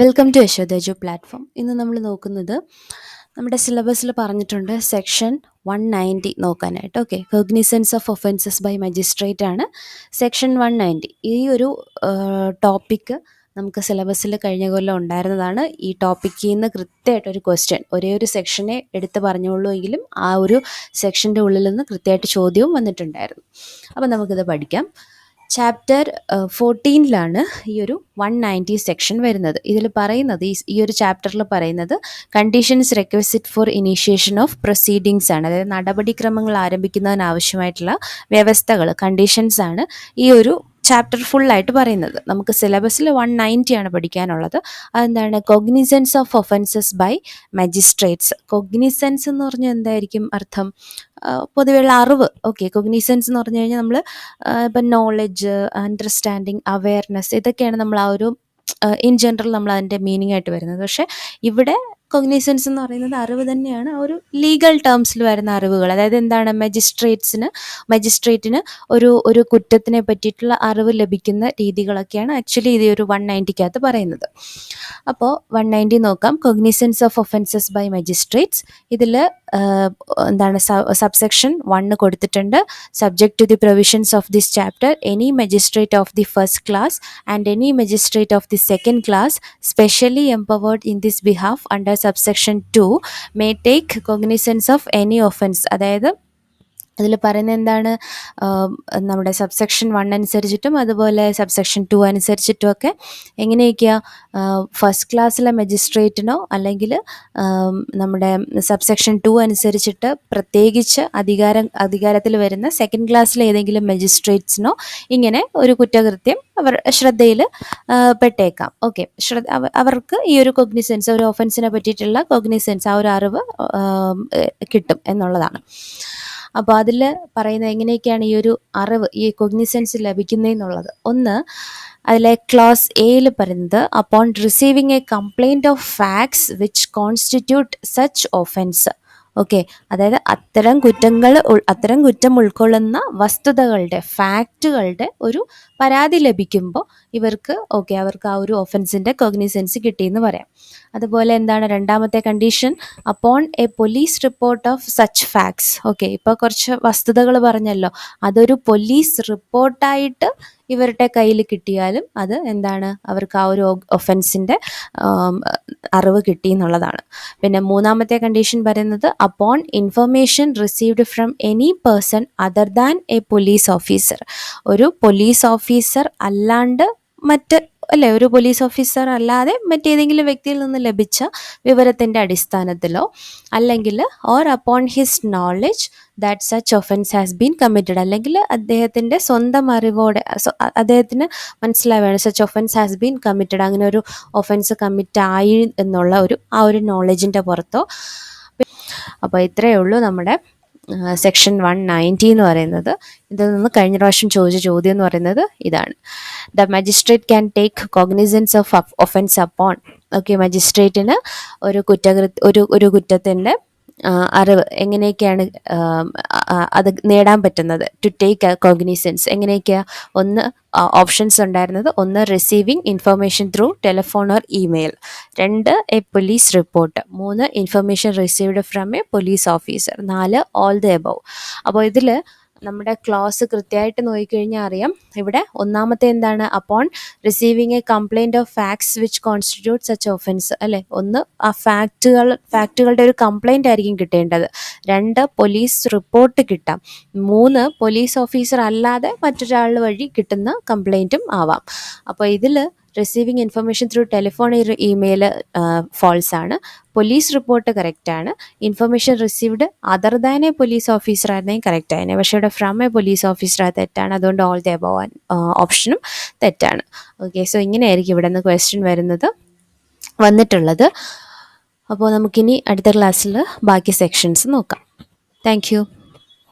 Welcome to യശോദേജു platform ഇന്ന് നമ്മൾ നോക്കുന്നത് നമ്മുടെ സിലബസിൽ പറഞ്ഞിട്ടുണ്ട് സെക്ഷൻ വൺ നയന്റി നോക്കാനായിട്ട്. Okay cognizance of offences by magistrate ആണ് സെക്ഷൻ വൺ നയന്റി ഈ ഒരു ടോപ്പിക്ക് നമുക്ക് സിലബസിൽ കഴിഞ്ഞ കൊല്ലം ഉണ്ടായിരുന്നതാണ്. ഈ ടോപ്പിക്കിൽ നിന്ന് കൃത്യമായിട്ടൊരു ക്വസ്റ്റ്യൻ ഒരേ ഒരു സെക്ഷനെ എടുത്ത് പറഞ്ഞുള്ളൂ എങ്കിലും ആ ഒരു സെക്ഷന്റെ ഉള്ളിൽ നിന്ന് കൃത്യമായിട്ട് ചോദ്യവും വന്നിട്ടുണ്ടായിരുന്നു. അപ്പോൾ നമുക്കിത് പഠിക്കാം. ചാപ്റ്റർ ഫോർട്ടീനിലാണ് ഈ ഒരു വൺ നയന്റി സെക്ഷൻ വരുന്നത്. ഇതിൽ പറയുന്നത് ഈ ഒരു ചാപ്റ്ററിൽ പറയുന്നത് conditions requisite for initiation of proceedings ആണ്. അതായത് നടപടിക്രമങ്ങൾ ആരംഭിക്കുന്നതിന് ആവശ്യമായിട്ടുള്ള വ്യവസ്ഥകൾ കണ്ടീഷൻസ് ആണ് ഈ ഒരു ചാപ്റ്റർ ഫുള്ളായിട്ട് പറയുന്നത്. നമുക്ക് സിലബസിൽ വൺ നയന്റി ആണ് പഠിക്കാനുള്ളത്. അതെന്താണ്? Cognizance of offences by magistrates cognizance എന്ന് പറഞ്ഞാൽ എന്തായിരിക്കും അർത്ഥം? പൊതുവെയുള്ള അറിവ്. ഓക്കെ കൊഗ്നിസൻസ് എന്ന് പറഞ്ഞു കഴിഞ്ഞാൽ നമ്മൾ ഇപ്പം നോളജ് അണ്ടർസ്റ്റാൻഡിങ് അവയർനെസ് ഇതൊക്കെയാണ് നമ്മൾ ആ ഒരു ഇൻ ജനറൽ നമ്മൾ അതിന്റെ മീനിങ് ആയിട്ട് വരുന്നത്. പക്ഷേ ഇവിടെ കൊഗ്നിസൻസ് എന്ന് പറയുന്നത് അറിവ് തന്നെയാണ്. ഒരു ലീഗൽ ടേംസിൽ വരുന്ന അറിവുകൾ. അതായത് എന്താണ് മജിസ്ട്രേറ്റ്സിന് മജിസ്ട്രേറ്റിന് ഒരു ഒരു കുറ്റത്തിനെ പറ്റിയിട്ടുള്ള അറിവ് ലഭിക്കുന്ന രീതികളൊക്കെയാണ് ആക്ച്വലി ഇത് ഒരു വൺ നയന്റിക്കകത്ത് പറയുന്നത്. അപ്പോൾ വൺ നയന്റി നോക്കാം. Cognizance of offences by magistrates ഇതിൽ എന്താണ് സബ്സെക്ഷൻ വണ്ണ് കൊടുത്തിട്ടുണ്ട്. Subject to the provisions of this chapter any magistrate of the first class and any magistrate of the second class specially empowered in this behalf under subsection two may take cognizance of any offence അതായത് അതിൽ പറയുന്നത് എന്താണ്? നമ്മുടെ subsection one അനുസരിച്ചിട്ടും അതുപോലെ subsection two അനുസരിച്ചിട്ടും ഒക്കെ എങ്ങനെയൊക്കെയാ first ക്ലാസ്സിലെ മജിസ്ട്രേറ്റിനോ അല്ലെങ്കിൽ നമ്മുടെ സബ്സെക്ഷൻ ടു അനുസരിച്ചിട്ട് പ്രത്യേകിച്ച് അധികാരം അധികാരത്തിൽ വരുന്ന സെക്കൻഡ് ക്ലാസ്സിലെ ഏതെങ്കിലും മജിസ്ട്രേറ്റ്സിനോ ഇങ്ങനെ ഒരു കുറ്റകൃത്യം അവർ ശ്രദ്ധയിൽ പെട്ടേക്കാം. ഓക്കെ. ശ്രദ്ധ അവർക്ക് ഈ ഒരു കൊഗ്നിസെൻസ് ഒരു ഓഫൻസിനെ പറ്റിയിട്ടുള്ള കൊഗ്നിസെൻസ് ആ ഒരു അറിവ് കിട്ടും എന്നുള്ളതാണ്. അപ്പോൾ അതിൽ പറയുന്നത് എങ്ങനെയൊക്കെയാണ് ഈ ഒരു അറിവ് ഈ കൊഗ്നിസൻസ് ലഭിക്കുന്നതെന്നുള്ളത് ഒന്ന് അതിലെ ക്ലാസ് എയിൽ പറയുന്നത് upon receiving a complaint of facts which constitute such offence okay അതായത് അത്തരം കുറ്റങ്ങൾ അത്തരം കുറ്റം ഉൾക്കൊള്ളുന്ന വസ്തുതകളുടെ ഫാക്റ്റുകളുടെ ഒരു പരാതി ലഭിക്കുമ്പോൾ ഇവർക്ക് ഓക്കെ അവർക്ക് ആ ഒരു ഒഫൻസിന്റെ കോഗ്നിസൻസ് കിട്ടിയെന്ന് പറയാം. അതുപോലെ എന്താണ് രണ്ടാമത്തെ condition upon a police report of such facts okay ഇപ്പോൾ കുറച്ച് വസ്തുതകൾ പറഞ്ഞല്ലോ. അതൊരു പോലീസ് റിപ്പോർട്ടായിട്ട് ഇവരുടെ കയ്യിൽ കിട്ടിയാലും അത് എന്താണ് അവർക്ക് ആ ഒരു ഒഫൻസിന്റെ അറിവ് കിട്ടി എന്നുള്ളതാണ്. പിന്നെ മൂന്നാമത്തെ കണ്ടീഷൻ പറയുന്നത് upon information received from any person other than a police officer ഒരു പോലീസ് ഓഫീസർ അല്ലാണ്ട് മറ്റ് അല്ലെ? ഒരു പോലീസ് ഓഫീസർ അല്ലാതെ മറ്റേതെങ്കിലും വ്യക്തിയിൽ നിന്ന് ലഭിച്ച വിവരത്തിന്റെ അടിസ്ഥാനത്തിലോ അല്ലെങ്കിൽ or upon his knowledge that such offence has been committed അല്ലെങ്കിൽ അദ്ദേഹത്തിന്റെ സ്വന്തം അറിവോടെ അദ്ദേഹത്തിന് മനസ്സിലാവുകയാണ് such offence has been committed അങ്ങനെ ഒരു ഒഫൻസ് കമ്മിറ്റ് ആയി എന്നുള്ള ഒരു ആ ഒരു നോളജിന്റെ പുറത്തോ. അപ്പോൾ ഇത്രയേ ഉള്ളൂ നമ്മുടെ സെക്ഷൻ വൺ നയന്റി എന്ന് പറയുന്നത്. ഇതിൽ നിന്ന് കഴിഞ്ഞ പ്രാവശ്യം ചോദിച്ച ചോദ്യം എന്ന് പറയുന്നത് ഇതാണ്. The magistrate can take cognizance of offence upon okay മജിസ്ട്രേറ്റിന് ഒരു കുറ്റകൃ ഒരു ഒരു കുറ്റത്തിന്റെ അറിവ് എങ്ങനെയൊക്കെയാണ് അത് നേടാൻ പറ്റുന്നത്? ടു ടേക്ക് കോഗ്നിസൻസ് എങ്ങനെയൊക്കെയാണ് ഒന്ന് ഓപ്ഷൻസ് ഉണ്ടായിരുന്നത്. ഒന്ന് receiving information through telephone or email രണ്ട് എ പോലീസ് റിപ്പോർട്ട് മൂന്ന് information received from a police officer നാല് ഓൾ ദ എബവ് അപ്പോൾ ഇതിൽ നമ്മുടെ ക്ലോസ് കൃത്യമായിട്ട് നോക്കിക്കഴിഞ്ഞാൽ അറിയാം. ഇവിടെ ഒന്നാമത്തെ എന്താണ്? Upon receiving a complaint of facts which constitute such offence അല്ലെ? ഒന്ന് ആ ഫാക്റ്റുകൾ ഫാക്റ്റുകളുടെ ഒരു കംപ്ലൈന്റ് ആയിരിക്കും കിട്ടേണ്ടത്. രണ്ട് പോലീസ് റിപ്പോർട്ട് കിട്ടാം. മൂന്ന് പോലീസ് ഓഫീസർ അല്ലാതെ മറ്റൊരാൾ വഴി കിട്ടുന്ന കംപ്ലൈന്റും ആവാം. അപ്പോൾ ഇതിൽ receiving information through telephone email false ആണ്. പോലീസ് റിപ്പോർട്ട് കറക്റ്റ് ആണ്. Information received other than a police officer ആയിരുന്നെങ്കിൽ കറക്റ്റ് ആയിരുന്നു പക്ഷേ ഇവിടെ ഫ്രം എ പോലീസ് ഓഫീസർ തെറ്റാണ്. അതുകൊണ്ട് ഓൾ ദ അബവ് ഓപ്ഷനും തെറ്റാണ്. ഓക്കെ സോ ഇങ്ങനെയായിരിക്കും ഇവിടെ നിന്ന് ക്വസ്റ്റ്യൻ വരുന്നത്. വന്നിട്ടുള്ളത്. അപ്പോൾ നമുക്കിനി അടുത്ത ക്ലാസ്സിൽ ബാക്കി സെക്ഷൻസ് നോക്കാം. താങ്ക്